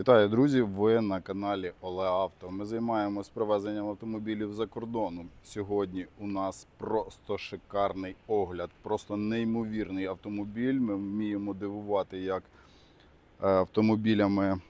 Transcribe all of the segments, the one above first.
Вітаю, друзі! Ви на каналі Оле Авто. Ми займаємось привезенням автомобілів за кордоном. Сьогодні у нас просто шикарний огляд, просто неймовірний автомобіль. Ми вміємо дивувати, як е, автомобілями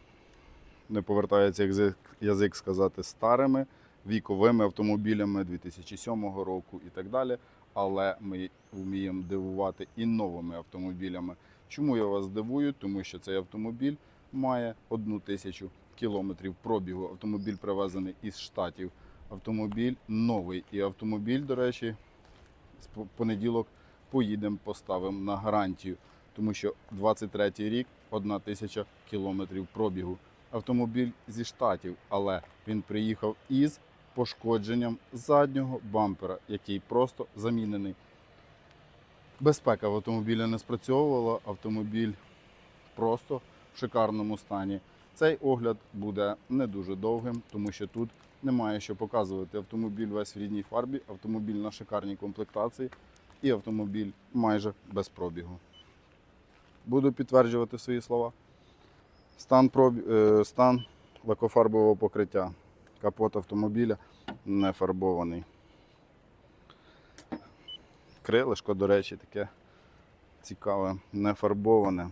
не повертається язик, язик сказати старими віковими автомобілями 2007 року і так далі. Але ми вміємо дивувати і новими автомобілями. Чому я вас дивую? Тому що цей автомобіль має одну тисячу кілометрів пробігу. Автомобіль привезений із штатів. Автомобіль новий. І автомобіль, до речі, з понеділок поїдемо, поставимо на гарантію. Тому що 23-й рік одна тисяча кілометрів пробігу. Автомобіль зі штатів, але він приїхав із пошкодженням заднього бампера, який просто замінений. Безпека в автомобілі не спрацьовувала, автомобіль просто в шикарному стані. Цей огляд буде не дуже довгим, тому що тут немає що показувати. Автомобіль весь в рідній фарбі, автомобіль на шикарній комплектації і автомобіль майже без пробігу. Буду підтверджувати свої слова. Стан, проб... е, стан лакофарбового покриття. Капот автомобіля не фарбований. Крилишко, до речі, таке цікаве, не фарбоване.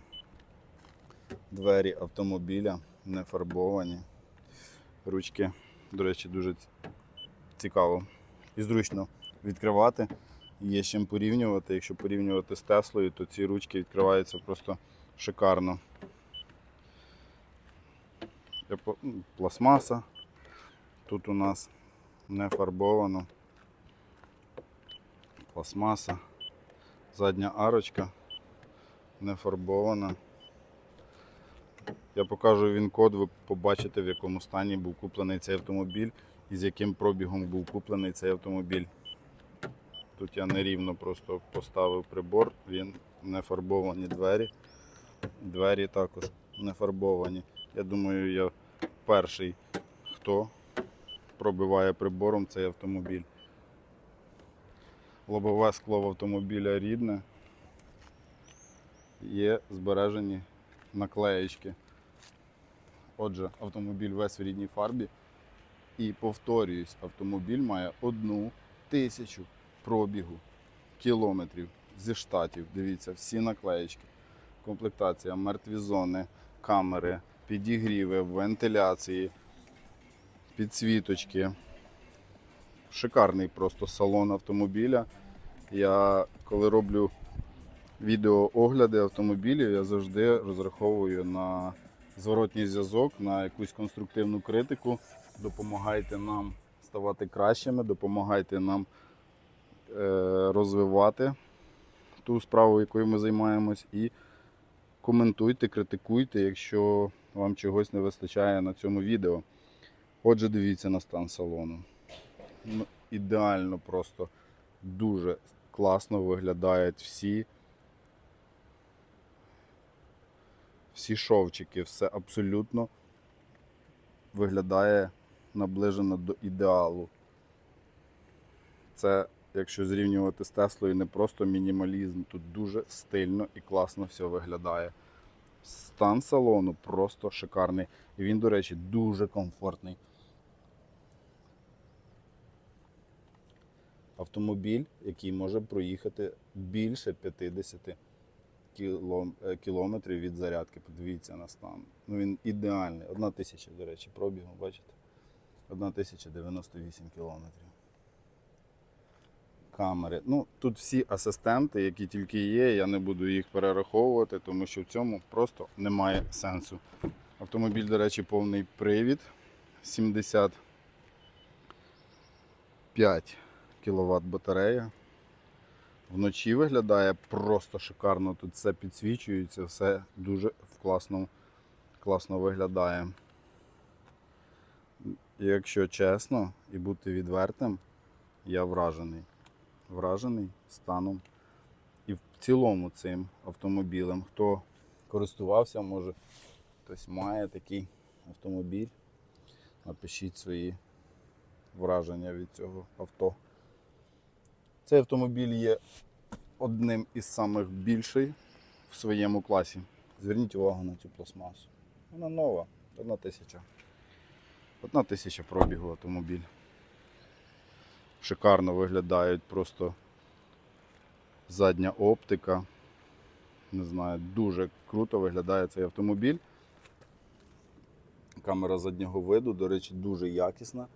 Двері автомобіля не фарбовані. Ручки, до речі, дуже цікаво і зручно відкривати. Є з чим порівнювати. Якщо порівнювати з Теслою, то ці ручки відкриваються просто шикарно. Я Пластмаса. Тут у нас не фарбовано. Пластмаса. Задня арочка не фарбована. Я покажу він код, ви побачите, в якому стані був куплений цей автомобіль і з яким пробігом був куплений цей автомобіль. Тут я нерівно просто поставив прибор, він не фарбовані двері. Двері також не фарбовані. Я думаю, я перший, хто пробиває прибором цей автомобіль. Лобове скло в автомобіля рідне. Є збережені наклеєчки. Отже, автомобіль весь в рідній фарбі. І повторююсь, автомобіль має одну тисячу пробігу кілометрів зі штатів. Дивіться, всі наклеєчки. Комплектація, мертві зони, камери, підігріви, вентиляції, підсвіточки. Шикарний просто салон автомобіля. Я коли роблю відеоогляди автомобілів, я завжди розраховую на зворотній зв'язок, на якусь конструктивну критику. Допомагайте нам ставати кращими, допомагайте нам е, розвивати ту справу, якою ми займаємось, і коментуйте, критикуйте, якщо вам чогось не вистачає на цьому відео. Отже, дивіться на стан салону. Ну, ідеально просто дуже класно виглядають всі. Всі шовчики, все абсолютно виглядає наближено до ідеалу. Це, якщо зрівнювати з Теслою, не просто мінімалізм, тут дуже стильно і класно все виглядає. Стан салону просто шикарний. І він, до речі, дуже комфортний. Автомобіль, який може проїхати більше 50 кілом- е, кілометрів від зарядки. Подивіться на стан. Ну він ідеальний. Одна тисяча, до речі, пробігу, бачите? Одна тисяча 98 кілометрів. Камери. Ну, тут всі асистенти, які тільки є, я не буду їх перераховувати, тому що в цьому просто немає сенсу. Автомобіль, до речі, повний привід. 75 кВт батарея. Вночі виглядає просто шикарно. Тут все підсвічується, все дуже класно, класно виглядає. І Якщо чесно і бути відвертим, я вражений. Вражений станом і в цілому цим автомобілем. Хто користувався, може хтось має такий автомобіль. Напишіть свої враження від цього авто. Цей автомобіль є одним із самих більших в своєму класі. Зверніть увагу на цю пластмасу. Вона нова. Одна тисяча. Одна тисяча пробігу автомобіль. Шикарно виглядають просто задня оптика. Не знаю, дуже круто виглядає цей автомобіль. Камера заднього виду, до речі, дуже якісна.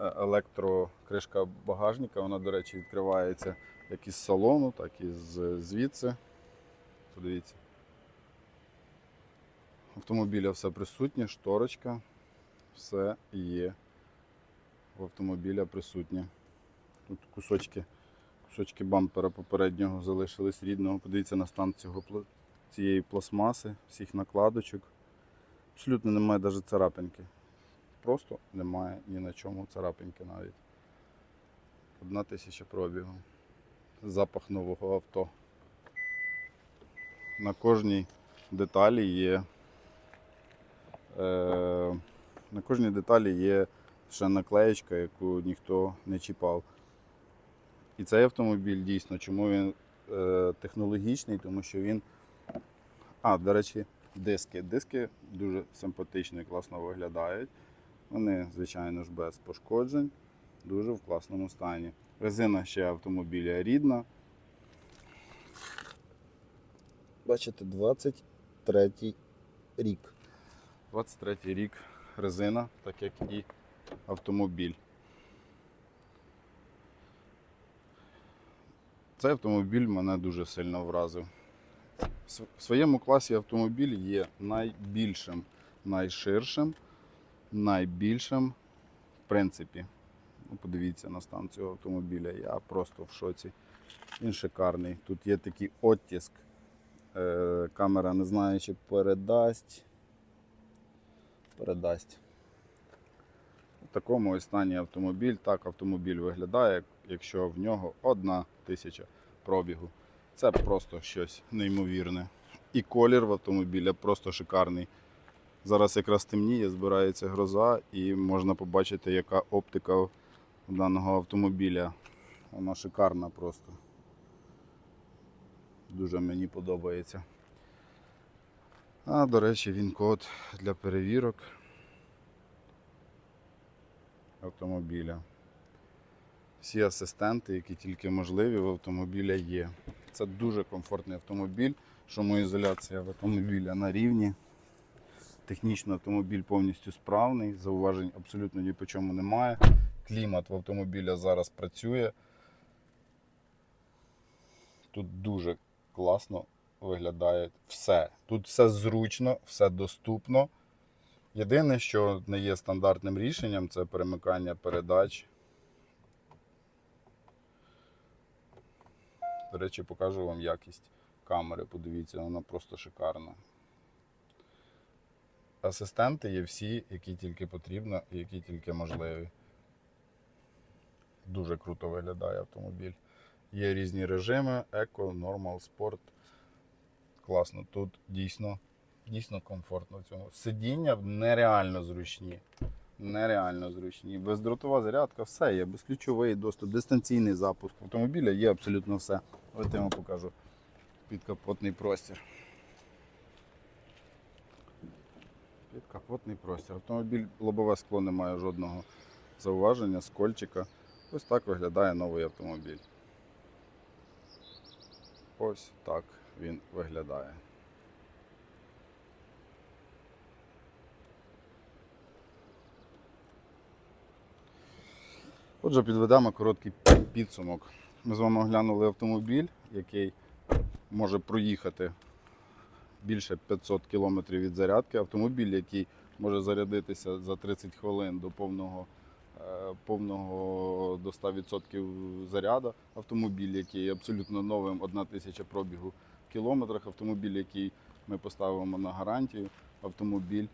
Е, Електрокришка багажника, вона, до речі, відкривається як із салону, так і звідси. Подивіться. Автомобіля все присутнє, шторочка, все є. В автомобіля присутнє. Тут кусочки, кусочки бампера попереднього залишились рідного. Подивіться на стан цього, цієї пластмаси, всіх накладочок. Абсолютно немає навіть царапинки. Просто немає ні на чому царапинки навіть. Одна тисяча пробігу. Запах нового авто. На кожній деталі є. Е, на кожній деталі є ще наклеєчка, яку ніхто не чіпав. І цей автомобіль дійсно, чому він е, технологічний, тому що він. А, до речі, диски. Диски дуже симпатично і класно виглядають. Вони, звичайно ж, без пошкоджень, дуже в класному стані. Резина ще автомобіля рідна. Бачите, 23 рік. 23 рік резина, так як і автомобіль. Цей автомобіль мене дуже сильно вразив. В своєму класі автомобіль є найбільшим, найширшим, найбільшим, в принципі. Ну, подивіться на стан цього автомобіля. Я просто в шоці. Він шикарний. Тут є такий оттиск. Е, камера не знаю, чи передасть. Передасть. В такому ось стані автомобіль. Так автомобіль виглядає, якщо в нього одна тисяча пробігу. Це просто щось неймовірне. І колір в автомобіля просто шикарний. Зараз якраз темніє, збирається гроза і можна побачити, яка оптика даного автомобіля. Вона шикарна просто. Дуже мені подобається. А, до речі, він код для перевірок автомобіля. Всі асистенти, які тільки можливі в автомобіля є. Це дуже комфортний автомобіль. Шумоізоляція в автомобіля на рівні. Технічно автомобіль повністю справний, зауважень абсолютно ні по чому немає. Клімат в автомобіля зараз працює. Тут дуже класно виглядає все. Тут все зручно, все доступно. Єдине, що не є стандартним рішенням, це перемикання передач. До речі, покажу вам якість камери. Подивіться, вона просто шикарна. Асистенти є всі, які тільки потрібно і які тільки можливі. Дуже круто виглядає автомобіль. Є різні режими: еко, нормал, спорт. Класно. Тут дійсно, дійсно комфортно в цьому. Сидіння нереально зручні. Нереально зручні. Бездротова зарядка, все є, безключовий доступ, дистанційний запуск. Автомобіля є абсолютно все. Ось я вам покажу підкапотний простір. Підкапотний простір. Автомобіль лобове скло не має жодного зауваження, скольчика. Ось так виглядає новий автомобіль. Ось так він виглядає. Отже, підведемо короткий підсумок. Ми з вами оглянули автомобіль, який може проїхати більше 500 км від зарядки. Автомобіль, який може зарядитися за 30 хвилин до повного, е, повного до 100% заряду. Автомобіль, який абсолютно новим, 1 тисяча пробігу в кілометрах. Автомобіль, який ми поставимо на гарантію. Автомобіль,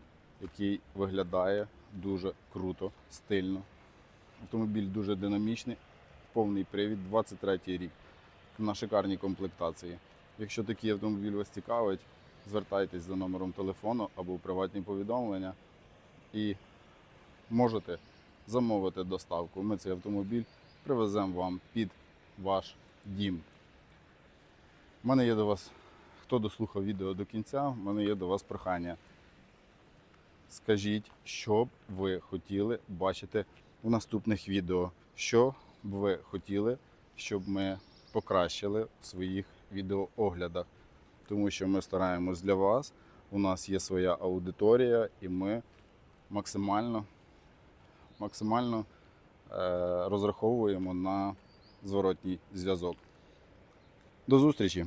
який виглядає дуже круто, стильно. Автомобіль дуже динамічний, повний привід, 23 рік на шикарній комплектації. Якщо такий автомобіль вас цікавить, звертайтесь за номером телефону або в приватні повідомлення і можете замовити доставку. Ми цей автомобіль привеземо вам під ваш дім. У мене є до вас, хто дослухав відео до кінця, в мене є до вас прохання. скажіть, що б ви хотіли бачити у наступних відео. Що б ви хотіли, щоб ми покращили в своїх відеооглядах. Тому що ми стараємось для вас. У нас є своя аудиторія, і ми максимально, максимально е, розраховуємо на зворотній зв'язок. До зустрічі!